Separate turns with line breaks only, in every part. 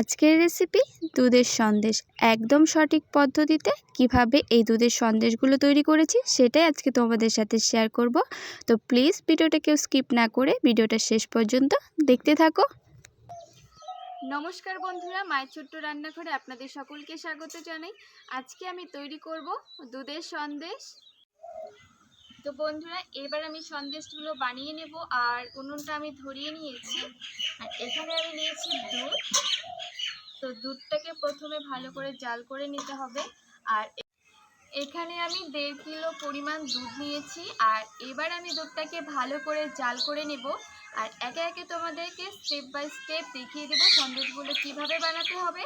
আজকের রেসিপি দুধের সন্দেশ। একদম সঠিক পদ্ধতিতে কীভাবে এই দুধের সন্দেশগুলো তৈরি করেছি সেটাই আজকে তোমাদের সাথে শেয়ার করব। তো প্লিজ ভিডিওটা কেউ স্কিপ না করে ভিডিওটা শেষ পর্যন্ত দেখতে থাকো। নমস্কার বন্ধুরা, মায়ের ছোট্ট রান্নাঘরে আপনাদের সকলকে স্বাগত জানাই। আজকে আমি তৈরি করব দুধের সন্দেশ। তো বন্ধুরা, এবার আমি সন্দেশগুলো বানিয়ে নেব আর উনুনটা আমি ধরিয়ে নিয়েছি আর এখানে আমি নিয়েছি দুধ তো দুধটাকে প্রথমে ভালো করে জাল করে নিতে হবে। আর এখানে আমি দেড় কিলো পরিমাণ দুধ নিয়েছি। আর এবার আমি দুধটাকে ভালো করে জাল করে নেব। আর একে একে তোমাদেরকে স্টেপ বাই স্টেপ দেখিয়ে দেবো। সন্দেশগুলো কীভাবে বানাতে হবে।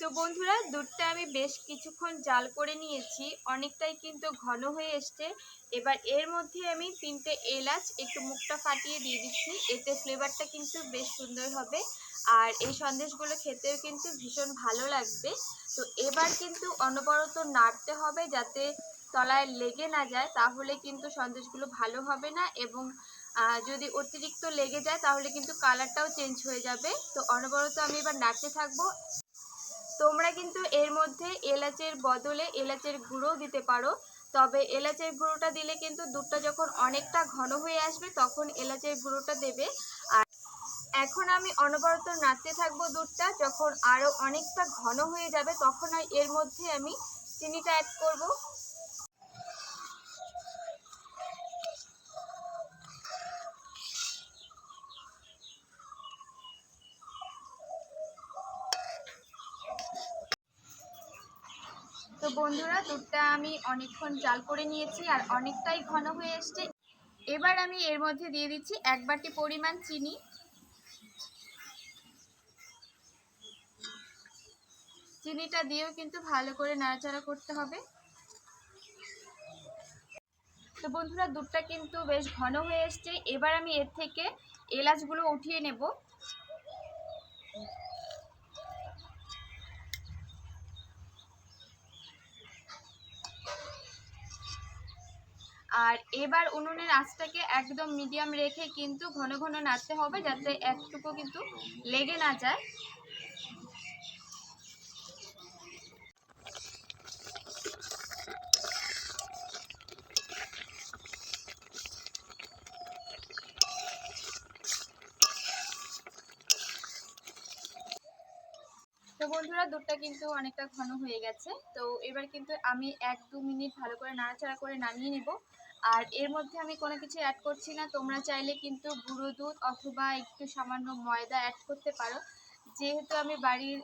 তো বন্ধুরা, দুধটা আমি বেশ কিছুক্ষণ জাল করে নিয়েছি। অনেকটাই কিন্তু ঘন হয়ে এসছে। এবার এর মধ্যে আমি তিনটে এলাচ, একটু মুখটা ফাটিয়ে দিয়ে দিচ্ছি। এতে ফ্লেভারটা কিন্তু বেশ সুন্দর হবে। আর এই সন্দেশগুলো খেতেও কিন্তু ভীষণ ভালো লাগবে। তো এবার কিন্তু অনবরত নাড়তে হবে যাতে তলায় লেগে না যায়, তাহলে কিন্তু সন্দেশগুলো ভালো হবে না এবং যদি অতিরিক্ত লেগে যায়, তাহলে কিন্তু কালারটাও চেঞ্জ হয়ে যাবে। তো অনবরত আমি এবার নাড়তে থাকব। তোমরা কিন্তু এর মধ্যে এলাচের বদলে এলাচের গুঁড়ো দিতে পারো। তবে এলাচের গুঁড়োটা দিলে কিন্তু দুধটা যখন অনেকটা ঘন হয়ে আসবে, তখন এলাচের গুঁড়োটা দেবে। আর এখন আমি অনবরত নাড়তে থাকব দুধটা। যখন আরও অনেকটা ঘন হয়ে যাবে, তখন এর মধ্যে আমি চিনিটা অ্যাড করব। তো বন্ধুরা, দুধটা আমি অনেকক্ষণ জাল করে নিয়েছি আর অনেকটাই ঘন হয়ে এসছে। এবার আমি এর মধ্যে দিয়ে দিচ্ছি এক বাটি পরিমাণ চিনি। চিনিটা দিয়েও কিন্তু ভালো করে নাড়াচাড়া করতে হবে। তো বন্ধুরা, দুধটা কিন্তু বেশ ঘন হয়ে এসছে। এবার আমি এর থেকে এলাচগুলো উঠিয়ে নেব। আর এবার উনুনের আঁচটাকে একদম মিডিয়াম রেখে কিন্তু ঘন ঘন নাড়তে হবে যাতে একটুকু কিন্তু লেগে না যায়। বন্ধুরা, দুধটা কিন্তু অনেকটা ঘন হয়ে গেছে। তো এবার কিন্তু আমি এক দু মিনিট ভালো করে নাড়াচাড়া করে নামিয়ে নেব। আর এর মধ্যে আমি কোনো কিছু অ্যাড করছি না। তোমরা চাইলে কিন্তু গুঁড়ো দুধ অথবা একটু সামান্য ময়দা অ্যাড করতে পারো। যেহেতু আমি বাড়ির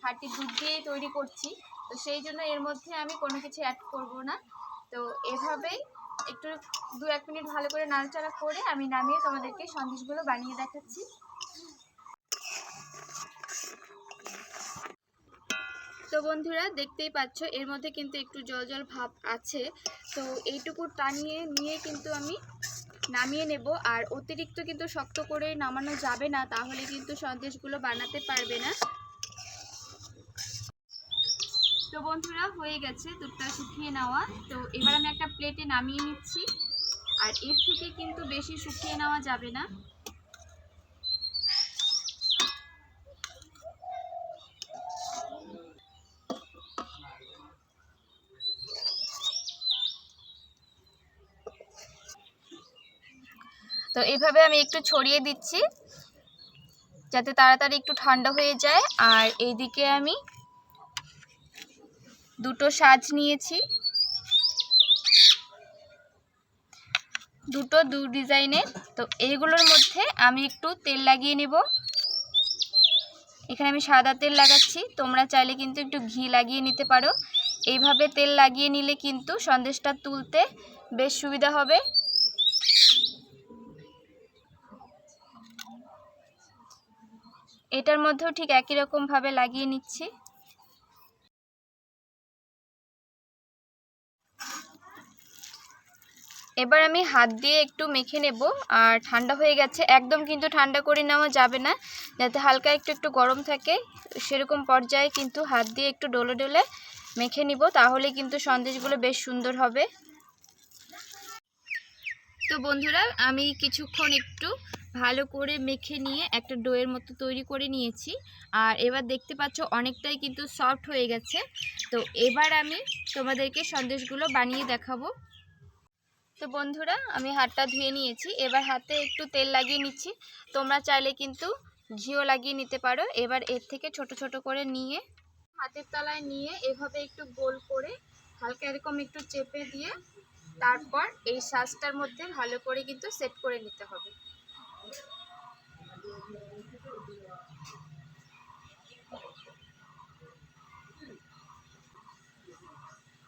খাঁটি দুধ দিয়েই তৈরি করছি, তো সেই জন্য এর মধ্যে আমি কোনো কিছু অ্যাড করব না। তো এভাবেই একটু দু এক মিনিট ভালো করে নাড়াচাড়া করে আমি নামিয়ে তোমাদেরকে সন্দেশগুলো বানিয়ে দেখাচ্ছি। তো বন্ধুরা দেখতেই পাচ্ছ, এর মধ্যে কিন্তু একটু জল জল ভাব আছে। তো এইটুকু টানিয়ে, নিয়ে কিন্তু আমি নামিয়ে নেব। আর অতিরিক্ত কিন্তু শক্ত করে নামানো যাবে না, তাহলে কিন্তু সন্দেশগুলো বানাতে পারবে না। তো বন্ধুরা, হয়ে গেছে দুধটা শুকিয়ে নেওয়া। তো এবার আমি একটা প্লেটে নামিয়ে নিচ্ছি। আর এর থেকে কিন্তু বেশি শুকিয়ে নেওয়া যাবে না। তো এইভাবে আমি একটু ছড়িয়ে দিচ্ছি, যাতে তাড়াতাড়ি একটু ঠান্ডা হয়ে যায়। আর এইদিকে আমি দুটো সাজ নিয়েছি। দুটো, দু ডিজাইনের। তো এইগুলোর মধ্যে আমি একটু তেল লাগিয়ে নেব। এখানে আমি সাদা তেল লাগাচ্ছি। তোমরা চাইলে কিন্তু একটু ঘি লাগিয়ে নিতে পারো। এইভাবে তেল লাগিয়ে নিলে কিন্তু সন্দেশটা তুলতে বেশ সুবিধা হবে। এটার মধ্যেও ঠিক একই রকম ভাবে লাগিয়ে নিচ্ছি। এবার আমি হাত দিয়ে একটু মেখে নেব। আর ঠান্ডা হয়ে গেছে, একদম কিন্তু ঠান্ডা করে নেওয়া যাবে না। যাতে হালকা একটু একটু গরম থাকে, সেরকম পর্যায়ে কিন্তু হাত দিয়ে একটু ডলে ডলে মেখে নিব তাহলে কিন্তু সন্দেশগুলো বেশ সুন্দর হবে। তো বন্ধুরা, আমি কিছুক্ষণ একটু ভালো করে মেখে নিয়ে একটা ডোয়ের মতো তৈরি করে নিয়েছি। আর এবার দেখতে পাচ্ছ অনেকটাই কিন্তু সফট হয়ে গেছে। তো এবার আমি তোমাদেরকে সন্দেশগুলো বানিয়ে দেখাবো। তো বন্ধুরা, আমি হাতটা ধুয়ে নিয়েছি। এবার হাতে একটু তেল লাগিয়ে নিচ্ছি। তোমরা চাইলে কিন্তু ঘিও লাগিয়ে নিতে পারো। এবার এর থেকে ছোট ছোট করে নিয়ে, হাতের তলায় নিয়ে এভাবে একটু গোল করে হালকা এরকম একটু চেপে দিয়ে তারপর এই শ্বাসটার মধ্যে ভালো করে কিন্তু সেট করে নিতে হবে।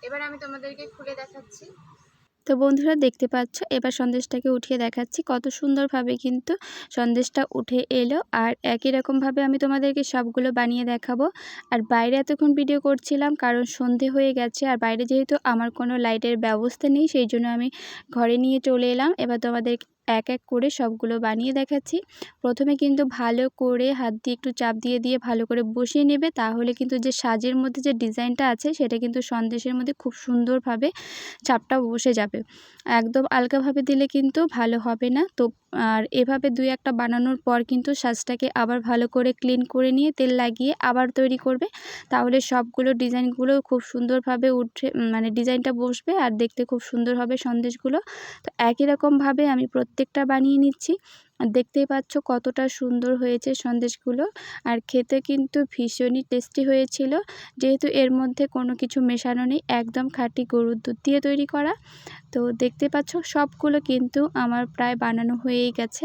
এবার আমি তোমাদেরকে খুলে দেখাচ্ছি।
তো বন্ধুরা দেখতে পাচ্ছ, এবার সন্দেশটাকে উঠিয়ে দেখাচ্ছি। কত সুন্দরভাবে কিন্তু সন্দেশটা উঠে এলো আর একই রকমভাবে আমি তোমাদেরকে সবগুলো বানিয়ে দেখাবো। আর বাইরে এতক্ষণ ভিডিও করছিলাম, কারণ সন্ধে হয়ে গেছে আর বাইরে যেহেতু আমার কোনো লাইটের ব্যবস্থা নেই, সেই জন্য আমি ঘরে নিয়ে চলে এলাম। এবার তোমাদের এক এক করে সবগুলো বানিয়ে দেখাচ্ছি। প্রথমে কিন্তু ভালো করে হাত দিয়ে একটু চাপ দিয়ে দিয়ে ভালো করে বসিয়ে নেবে। তাহলে কিন্তু যে সাজের মধ্যে যে ডিজাইনটা আছে, সেটা কিন্তু সন্দেশের মধ্যে খুব সুন্দরভাবে চাপটা বসে যাবে। একদম আলগাভাবে দিলে কিন্তু ভালো হবে না। তো আর এভাবে দুই একটা বানানোর পর কিন্তু সাজটাকে আবার ভালো করে ক্লিন করে নিয়ে তেল লাগিয়ে আবার তৈরি করবে। তাহলে সবগুলো ডিজাইনগুলো খুব সুন্দরভাবে উঠে মানে ডিজাইনটা বসবে আর দেখতে খুব সুন্দর হবে সন্দেশগুলো। তো একই রকমভাবে আমি প্রত্যেকটা বানিয়ে নিচ্ছি। আর দেখতেই পাচ্ছ কতটা সুন্দর হয়েছে সন্দেশগুলো। আর খেতে কিন্তু ভীষণই টেস্টি হয়েছিল। যেহেতু এর মধ্যে কোনো কিছু মেশানো নেই, একদম খাঁটি গরুর দুধ দিয়ে তৈরি করা। তো দেখতে পাচ্ছ সবগুলো কিন্তু আমার প্রায় বানানো হয়েই গেছে।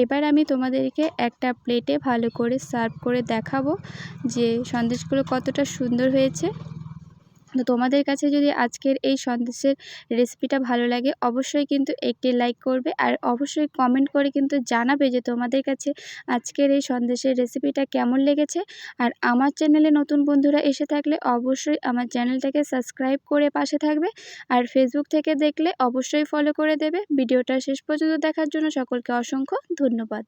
এবার আমি তোমাদেরকে একটা প্লেটে ভালো করে সার্ভ করে দেখাবো যে সন্দেশগুলো কতটা সুন্দর হয়েছে। তো তোমাদের কাছে যদি আজকের এই সন্দেশের রেসিপিটা ভালো লাগে, অবশ্যই কিন্তু একটি লাইক করবে আর অবশ্যই কমেন্ট করে কিন্তু জানাবে যে তোমাদের কাছে আজকের এই সন্দেশের রেসিপিটা কেমন লেগেছে। আর আমার চ্যানেলে নতুন বন্ধুরা এসে থাকলে অবশ্যই আমার চ্যানেলটাকে সাবস্ক্রাইব করে পাশে থাকবে আর ফেসবুক থেকে দেখলে অবশ্যই ফলো করে দেবে। ভিডিওটা শেষ পর্যন্ত দেখার জন্য সকলকে অসংখ্য ধন্যবাদ।